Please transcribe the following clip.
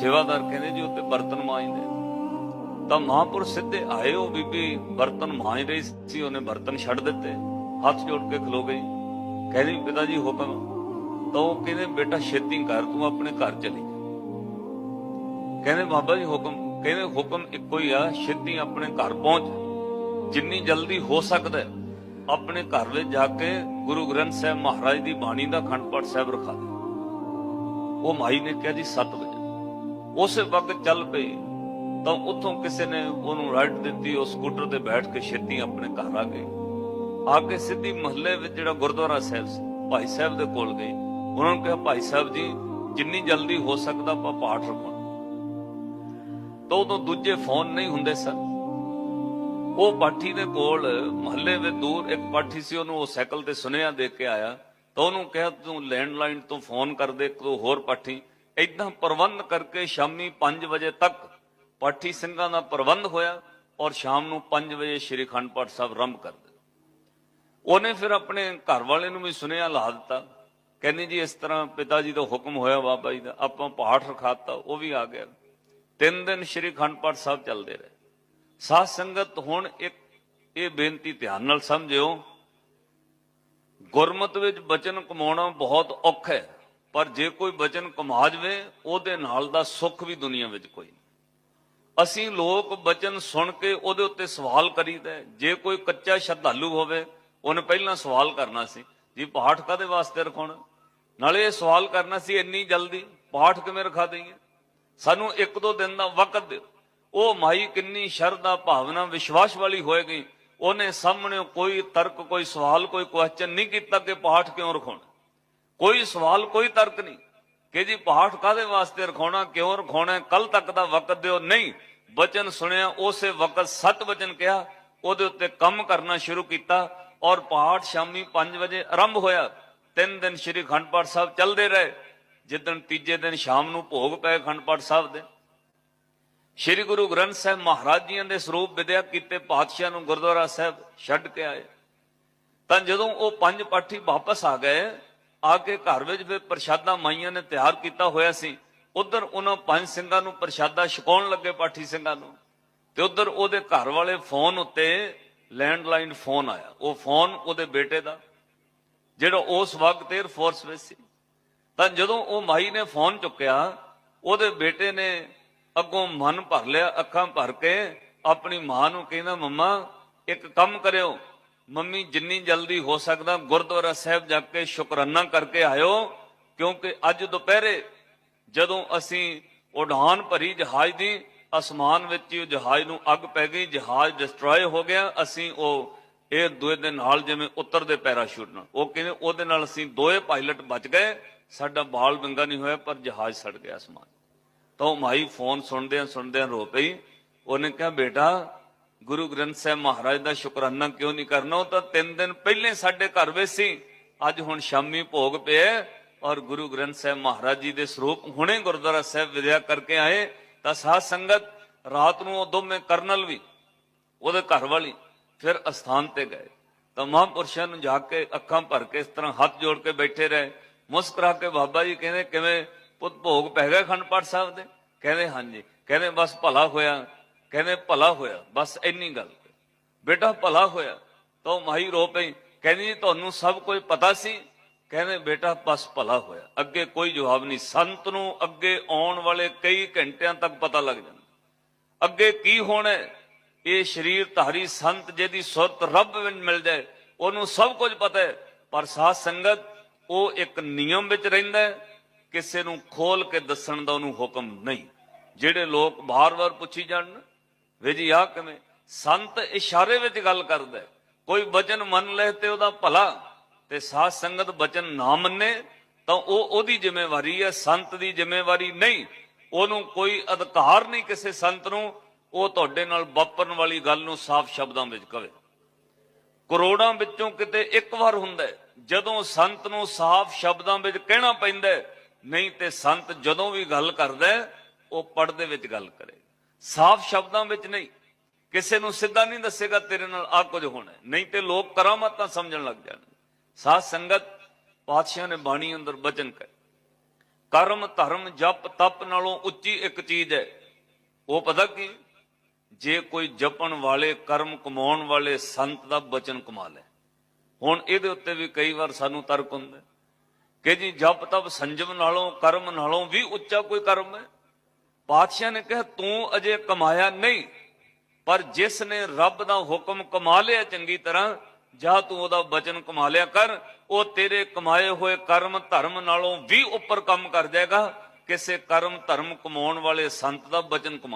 ਸੇਵਾਦਾਰ ਕਹਿੰਦੇ ਜੀ, ਉੱਤੇ ਬਰਤਨ ਮਾਂਜਦੇ। ਤਾਂ ਮਹਾਂਪੁਰਸ਼ ਸਿੱਧੇ ਆਏ ਉਹ ਬੀਬੀ, ਬਰਤਨ ਮਾਂਜ ਰਹੀ ਸੀ, ਉਹਨੇ ਬਰਤਨ ਛੱਡ ਦਿੱਤੇ। ਹੱਥ ਜੋੜ ਕੇ ਖਲੋ ਗਈ। ਕਹਿੰਦੀ, ਪਿਤਾ ਜੀ, ਹੁਕਮ। ਤਾਂ ਉਹ ਕਹਿੰਦੇ, ਬੇਟਾ, ਛੇਤੀ ਕਰ, ਤੂੰ ਆਪਣੇ ਘਰ ਚਲੀ ਕਹਿੰਦੇ, ਬਾਬਾ ਜੀ, ਹੁਕਮ। ਕਹਿੰਦੇ, ਹੁਕਮ ਇੱਕੋ ਹੀ ਆ, ਛੇਤੀ ਆਪਣੇ ਘਰ ਪਹੁੰਚ। ਜਿੰਨੀ ਜਲਦੀ ਹੋ ਸਕਦਾ ਆਪਣੇ ਘਰ ਵਿੱਚ ਜਾ ਕੇ ਗੁਰੂ ਗ੍ਰੰਥ ਸਾਹਿਬ ਮਹਾਰਾਜ ਦੀ ਬਾਣੀ ਦਾ ਖੰਡ ਪਾਠ ਸਾਹਿਬ ਰਖਾ ਦੇ। ਉਹ ਮਾਈ ਨੇ ਕਿਹਾ ਜੀ 7 ਵਜੇ। ਉਸੇ ਵਕਤ ਚੱਲ ਪਈ ਤਾਂ ਉੱਥੋਂ ਕਿਸੇ ਨੇ ਉਹਨੂੰ ਰਾਈਡ ਦਿੱਤੀ, ਉਹ ਸਕੂਟਰ ਤੇ ਬੈਠ ਕੇ ਛੇਤੀ ਆਪਣੇ ਘਰ ਆ ਗਈ ਆ ਕੇ ਸਿੱਧੀ ਮਹੱਲੇ ਵਿੱਚ ਜਿਹੜਾ ਗੁਰਦੁਆਰਾ ਸਾਹਿਬ ਸੀ, ਭਾਈ ਸਾਹਿਬ ਦੇ ਕੋਲ ਗਈ ਉਹਨਾਂ ਨੂੰ ਕਿਹਾ, ਭਾਈ ਸਾਹਿਬ ਜੀ, ਜਿੰਨੀ ਜਲਦੀ ਹੋ ਸਕਦਾ ਆਪਾਂ ਪਾਠ ਰੱਖੋ ਤਾਂ ਉਦੋਂ ਦੂਜੇ ਫੋਨ ਨਹੀਂ ਹੁੰਦੇ ਸਨ। ਉਹ ਪਾਠੀ ਦੇ ਕੋਲ ਮਹੱਲੇ ਵਿੱਚ ਦੂਰ ਇੱਕ ਪਾਠੀ ਸੀ, ਉਹਨੂੰ ਉਹ ਸਾਈਕਲ ਤੇ ਸੁਨੇਹਾ ਦੇ ਕੇ ਆਇਆ। ਤਾਂ ਉਹਨੂੰ ਕਿਹਾ, ਤੂੰ ਲੈਂਡਲਾਈਨ ਤੋਂ ਫੋਨ ਕਰ ਦੇ ਕੋਈ ਹੋਰ ਪਾਠੀ ਇਦਾਂ ਪ੍ਰਬੰਧ ਕਰਕੇ ਸ਼ਾਮੀ 5 ਵਜੇ ਤੱਕ ਪਾਠੀ ਸਿੰਘਾਂ ਦਾ ਪ੍ਰਬੰਧ ਹੋਇਆ ਔਰ ਸ਼ਾਮ ਨੂੰ 5 ਵਜੇ ਸ਼੍ਰੀ ਅਖੰਡ ਪਾਠ ਸਾਹਿਬ ਰੰਭ ਕਰ ਦਿੱਤਾ। ਉਹਨੇ ਫਿਰ ਆਪਣੇ ਘਰ ਵਾਲੇ ਨੂੰ ਵੀ ਸੁਨੇਹਾ ਲਾ ਦਿੱਤਾ। ਕਹਿੰਦੀ ਜੀ, ਇਸ ਤਰ੍ਹਾਂ ਪਿਤਾ ਜੀ ਦਾ ਹੁਕਮ ਹੋਇਆ, ਬਾਬਾ ਜੀ ਦਾ। ਆਪਾਂ ਪਾਠ ਰਖਾਤਾ, ਉਹ ਵੀ ਆ ਗਿਆ। ਤਿੰਨ ਦਿਨ ਸ਼੍ਰੀ ਅਖੰਡ ਪਾਠ ਸਾਹਿਬ ਚੱਲਦੇ ਰਹੇ। ਸਾਧ ਸੰਗਤ ਹੁਣ ਇੱਕ ਇਹ ਬੇਨਤੀ ਧਿਆਨ ਨਾਲ ਸਮਝਿਓ, ਗੁਰਮਤ ਵਿੱਚ ਬਚਨ ਕਮਾਉਣਾ ਬਹੁਤ ਔਖਾ ਹੈ। ਪਰ ਜੇ ਕੋਈ ਬਚਨ ਕਮਾ ਜਵੇ, ਉਹਦੇ ਨਾਲ ਦਾ ਸੁੱਖ ਵੀ ਦੁਨੀਆ ਵਿੱਚ ਕੋਈ ਨਹੀਂ। ਅਸੀਂ ਲੋਕ ਬਚਨ ਸੁਣ ਕੇ ਉਹਦੇ ਉੱਤੇ ਸਵਾਲ ਕਰੀਦਾ ਜੇ ਕੋਈ ਕੱਚਾ ਸ਼ਰਧਾਲੂ ਹੋਵੇ, ਉਹਨੇ ਪਹਿਲਾਂ ਸਵਾਲ ਕਰਨਾ ਸੀ, ਜੀ ਪਾਠ ਕਾਦੇ ਵਾਸਤੇ ਰਖਾਉਣਾ? ਨਾਲੇ ਇਹ ਸਵਾਲ ਕਰਨਾ ਸੀ ਇੰਨੀ ਜਲਦੀ, ਪਾਠ ਕਿਵੇਂ ਰਖਾ ਦਈਏ? ਸਾਨੂੰ ਇੱਕ ਦੋ ਦਿਨ ਦਾ ਵਕਤ ਦਿਓ। ਉਹ ਮਾਈ ਕਿੰਨੀ ਸ਼ਰਧਾ ਭਾਵਨਾ ਵਿਸ਼ਵਾਸ ਵਾਲੀ ਹੋਏਗੀ, ਉਹਨੇ ਸਾਹਮਣੇ ਕੋਈ ਤਰਕ, ਕੋਈ ਸਵਾਲ, ਕੋਈ ਕੁਐਸਚਨ ਨਹੀਂ ਕੀਤਾ ਕਿ ਪਾਠ ਕਿਉਂ ਰਖਾਉਣਾ। ਕੋਈ ਸਵਾਲ, ਕੋਈ ਤਰਕ ਨਹੀਂ ਕਿ ਜੀ ਪਾਠ ਕਾਦੇ ਵਾਸਤੇ ਰਖਾਉਣਾ, ਕਿਉਂ ਰਖਾਉਣਾ ਕੱਲ ਤੱਕ ਦਾ ਵਕਤ ਦਿਓ। ਨਹੀਂ, ਬਚਨ ਸੁਣਿਆ, ਉਸੇ ਵਕਤ ਸਤ ਵਚਨ ਕਿਹਾ, ਉਹਦੇ ਉੱਤੇ ਕੰਮ ਕਰਨਾ ਸ਼ੁਰੂ ਕੀਤਾ ਔਰ ਪਾਠ ਸ਼ਾਮੀ 5 ਵਜੇ ਆਰੰਭ ਹੋਇਆ। ਤਿੰਨ ਦਿਨ ਸ਼੍ਰੀ ਅਖੰਡ ਪਾਠ ਸਾਹਿਬ ਚੱਲਦੇ ਰਹੇ। ਜਿੱਦਣ ਤੀਜੇ ਦਿਨ ਸ਼ਾਮ ਨੂੰ ਭੋਗ ਪਏ ਖੰਡ ਪਾਠ ਸਾਹਿਬ ਦੇ। ਸ਼੍ਰੀ ਗੁਰੂ ਗ੍ਰੰਥ ਸਾਹਿਬ ਮਹਾਰਾਜ ਜੀਆਂ ਦੇ ਸਰੂਪ ਵਿਦਿਆ ਕੀਤੇ ਪਾਤਸ਼ਾਹ ਨੂੰ ਗੁਰਦੁਆਰਾ ਸਾਹਿਬ ਛੱਡ ਕੇ ਆਏ। ਤਾਂ ਜਦੋਂ ਉਹ ਪੰਜ ਪਾਠੀ ਵਾਪਸ ਆ ਗਏ ਆ ਕੇ ਘਰ ਵਿੱਚ ਫਿਰ ਪ੍ਰਸ਼ਾਦਾ ਮਾਈਆਂ ਨੇ ਤਿਆਰ ਕੀਤਾ ਹੋਇਆ ਸੀ, ਉਧਰ ਉਹਨਾਂ ਪੰਜ ਸਿੰਘਾਂ ਨੂੰ ਪ੍ਰਸ਼ਾਦਾ ਛਕਾਉਣ ਲੱਗੇ ਪਾਠੀ ਸਿੰਘਾਂ ਨੂੰ। ਤੇ ਉਧਰ ਉਹਦੇ ਘਰ ਵਾਲੇ ਫੋਨ ਉੱਤੇ ਲੈਂਡਲਾਈਨ ਫੋਨ ਆਇਆ। ਉਹ ਫੋਨ ਉਹਦੇ ਬੇਟੇ ਦਾ, ਜਿਹੜਾ ਉਸ ਵਕਤ 에ਅਰ ਫੋਰਸ ਵਿੱਚ ਸੀ। ਤਾਂ ਜਦੋਂ ਉਹ ਮਾਈ ਨੇ ਫੋਨ ਚੁੱਕਿਆ, ਉਹਦੇ ਬੇਟੇ ਨੇ ਅੱਗੋਂ ਮਨ ਭਰ ਲਿਆ, ਅੱਖਾਂ ਭਰ ਕੇ ਆਪਣੀ ਮਾਂ ਨੂੰ ਕਹਿੰਦਾ, ਮੰਮਾ, ਇੱਕ ਕੰਮ ਕਰਿਓ। ਮੰਮੀ, ਜਿੰਨੀ ਜਲਦੀ ਹੋ ਸਕਦਾ ਗੁਰਦੁਆਰਾ ਸਾਹਿਬ ਜਾ ਕੇ ਸ਼ੁਕਰਾਨਾ ਕਰਕੇ ਆਇਓ, ਕਿਉਂਕਿ ਅੱਜ ਦੁਪਹਿਰੇ ਜਦੋਂ ਅਸੀਂ ਉਡਾਨ ਭਰੀ ਜਹਾਜ਼ ਦੀ ਅਸਮਾਨ ਵਿੱਚ ਉਹ ਜਹਾਜ਼ ਨੂੰ ਅੱਗ ਪੈ ਗਈ, ਜਹਾਜ਼ ਡਿਸਟਰੋਏ ਹੋ ਗਿਆ, ਅਸੀਂ ਉਹ ਇਹ ਦੋਏ ਦੇ ਨਾਲ ਜਿਵੇਂ ਉਤਰਦੇ ਪੈਰਾਸ਼ੂਟ ਨਾਲ ਉਹ ਕਹਿੰਦੇ ਉਹਦੇ ਨਾਲ ਅਸੀਂ ਦੋਏ ਪਾਇਲਟ ਬਚ ਗਏ, ਸਾਡਾ ਬਾਲ ਬੰਗਾ ਨਹੀਂ ਹੋਇਆ, ਪਰ ਜਹਾਜ਼ ਸੜ ਗਿਆ ਅਸਮਾਨ। ਤਾਂ ਉਹ ਮਾਈ ਫੋਨ ਸੁਣਦਿਆਂ ਸੁਣਦਿਆਂ ਰੋ ਪਈ, ਉਹਨੇ ਕਿਹਾ, ਬੇਟਾ ਗੁਰੂ ਗ੍ਰੰਥ ਸਾਹਿਬ ਮਹਾਰਾਜ ਦਾ ਸ਼ੁਕਰਾਨਾ ਕਿਉਂ ਨਹੀਂ ਕਰਨਾ? ਉਹ ਤਾਂ ਤਿੰਨ ਦਿਨ ਪਹਿਲੇ ਸਾਡੇ ਘਰ ਵਿੱਚ ਸੀ। ਅੱਜ ਹੁਣ ਸ਼ਾਮੀ ਭੋਗ ਪਿਆ ਔਰ ਗੁਰੂ ਗ੍ਰੰਥ ਸਾਹਿਬ ਮਹਾਰਾਜ ਜੀ ਦੇ ਸਰੂਪ ਹੁਣੇ ਗੁਰਦੁਆਰਾ ਸਾਹਿਬ ਵਿਦਿਆ ਕਰਕੇ ਆਏ। ਤਾਂ ਸਾਧ ਸੰਗਤ ਰਾਤ ਨੂੰ ਉਹ ਦੋਵੇਂ ਕਰਨਲ ਵੀ, ਉਹਦੇ ਘਰ ਵਾਲੀ ਫਿਰ ਅਸਥਾਨ ਤੇ ਗਏ। ਤਾਂ ਮਹਾਂਪੁਰਸ਼ਾਂ ਨੂੰ ਜਾ ਕੇ ਅੱਖਾਂ ਭਰ ਕੇ ਇਸ ਤਰ੍ਹਾਂ ਹੱਥ ਜੋੜ ਕੇ ਬੈਠੇ ਰਹੇ। ਮੁਸਕਰਾ ਕੇ ਬਾਬਾ ਜੀ ਕਹਿੰਦੇ, ਕਿਵੇਂ ਪੁੱਤ ਭੋਗ ਪੈ ਗਿਆ ਅਖੰਡ ਪਾਠ ਸਾਹਿਬ ਦੇ? ਕਹਿੰਦੇ, ਹਾਂਜੀ। ਕਹਿੰਦੇ, ਬਸ ਭਲਾ ਹੋਇਆ। ਕਹਿੰਦੇ ਭਲਾ ਹੋਇਆ, ਬਸ ਇੰਨੀ ਗੱਲ। ਬੇਟਾ ਭਲਾ ਹੋਇਆ, ਤਾਂ ਉਹ ਮਾਈ ਰੋ ਪਈ, ਕਹਿੰਦੀ ਜੀ, ਤੁਹਾਨੂੰ ਸਭ ਕੁਝ ਪਤਾ ਸੀ? ਕਹਿੰਦੇ, ਬੇਟਾ, ਬਸ ਭਲਾ ਹੋਇਆ। ਅੱਗੇ ਕੋਈ ਜਵਾਬ ਨਹੀਂ। ਸੰਤ ਨੂੰ ਅੱਗੇ ਆਉਣ ਵਾਲੇ ਕਈ ਘੰਟਿਆਂ ਤੱਕ ਪਤਾ ਲੱਗ ਜਾਂਦਾ। ਅੱਗੇ ਕੀ ਹੋਣਾ ਇਹ ਸਰੀਰ ਧਾਰੀ ਸੰਤ ਜਿਹਦੀ ਸੁਰਤ ਰੱਬ ਵਿੱਚ ਮਿਲ ਜਾਏ, ਉਹਨੂੰ ਸਭ ਕੁਝ ਪਤਾ ਹੈ। ਪਰ ਸਾਧ ਸੰਗਤ, ਉਹ ਇੱਕ ਨਿਯਮ ਵਿੱਚ ਰਹਿੰਦਾ ਕਿਸੇ ਨੂੰ ਖੋਲ ਕੇ ਦੱਸਣ ਦਾ ਉਹਨੂੰ ਹੁਕਮ ਨਹੀਂ। ਜਿਹੜੇ ਲੋਕ ਬਾਰ-ਬਾਰ ਪੁੱਛੀ ਜਾਣ ਵੇ ਜੀ ਆ ਕਿਵੇਂ? ਸੰਤ ਇਸ਼ਾਰੇ ਵਿੱਚ ਗੱਲ ਕਰਦਾ ਕੋਈ ਬਚਨ ਮੰਨ ਲੈ ਤੇ ਉਹਦਾ ਭਲਾ, ਤੇ ਸਾਧ ਸੰਗਤ ਬਚਨ ਨਾ ਮੰਨੇ, ਤਾਂ ਉਹ ਉਹਦੀ ਜ਼ਿੰਮੇਵਾਰੀ ਹੈ, ਸੰਤ ਦੀ ਜ਼ਿੰਮੇਵਾਰੀ ਨਹੀਂ। ਉਹਨੂੰ ਕੋਈ ਅਧਿਕਾਰ ਨਹੀਂ ਕਿਸੇ ਸੰਤ ਨੂੰ। ਉਹ ਤੁਹਾਡੇ ਨਾਲ ਵਾਪਰਨ ਵਾਲੀ ਗੱਲ ਨੂੰ ਸਾਫ਼ ਸ਼ਬਦਾਂ ਵਿੱਚ ਕਵੇ। ਕਰੋੜਾਂ ਵਿੱਚੋਂ ਕਿਤੇ ਇੱਕ ਵਾਰ ਹੁੰਦਾ ਜਦੋਂ ਸੰਤ ਨੂੰ ਸਾਫ਼ ਸ਼ਬਦਾਂ ਵਿੱਚ ਕਹਿਣਾ ਪੈਂਦਾ ਨਹੀਂ ਤੇ ਸੰਤ ਜਦੋਂ ਵੀ ਗੱਲ ਕਰਦਾ ਉਹ ਪੜਦੇ ਵਿੱਚ ਗੱਲ ਕਰੇ। ਸਾਫ਼ ਸ਼ਬਦਾਂ ਵਿੱਚ ਨਹੀਂ। ਕਿਸੇ ਨੂੰ ਸਿੱਧਾ ਨਹੀਂ ਦੱਸੇਗਾ ਤੇਰੇ ਨਾਲ ਆ ਕੁਝ ਹੋਣਾ ਨਹੀਂ ਤੇ ਲੋਕ ਕਰਾਮਾਤਾਂ ਸਮਝਣ ਲੱਗ ਜਾਣਗੇ। ਸਾਧ ਸੰਗਤ ਪਾਤਸ਼ਾਹ ਨੇ ਬਾਣੀ ਅੰਦਰ ਬਚਨ ਕਰ ਕਰਮ, ਧਰਮ, ਜਪ, ਤਪ ਨਾਲੋਂ ਉੱਚੀ ਇੱਕ ਚੀਜ਼ ਹੈ। ਉਹ ਪਤਾ ਕੀ ਜੇ ਕੋਈ ਜਪਣ ਵਾਲੇ, ਕਰਮ ਕਮਾਉਣ ਵਾਲੇ ਸੰਤ ਦਾ ਬਚਨ ਕਮਾ ਲੈ। ਹੁਣ ਇਹਦੇ ਉੱਤੇ ਵੀ ਕਈ ਵਾਰ ਸਾਨੂੰ ਤਰਕ ਹੁੰਦਾ ਕਿ ਜੀ ਜਪ ਤਪ ਸੰਜਮ ਨਾਲੋਂ, ਕਰਮ ਨਾਲੋਂ ਵੀ ਉੱਚਾ ਕੋਈ ਕਰਮ ਹੈ? ਪਾਤਸ਼ਾਹ ਨੇ ਕਿਹਾ, ਤੂੰ ਅਜੇ ਕਮਾਇਆ ਨਹੀਂ, ਪਰ ਜਿਸ ਨੇ ਰੱਬ ਦਾ ਹੁਕਮ ਕਮਾ ਲਿਆ ਚੰਗੀ ਤਰ੍ਹਾਂ, ਜਾਂ ਤੂੰ ਉਹਦਾ ਬਚਨ ਕਮਾ ਲਿਆ ਕਰ, ਉਹ ਤੇਰੇ ਕਮਾਏ ਹੋਏ ਕਰਮ ਧਰਮ ਨਾਲੋਂ ਵੀ ਉੱਪਰ ਕੰਮ ਕਰ ਜਾਏਗਾ, ਕਿਸੇ ਕਰਮ ਧਰਮ ਕਮਾਉਣ ਵਾਲੇ ਸੰਤ ਦਾ ਬਚਨ ਕਮਾ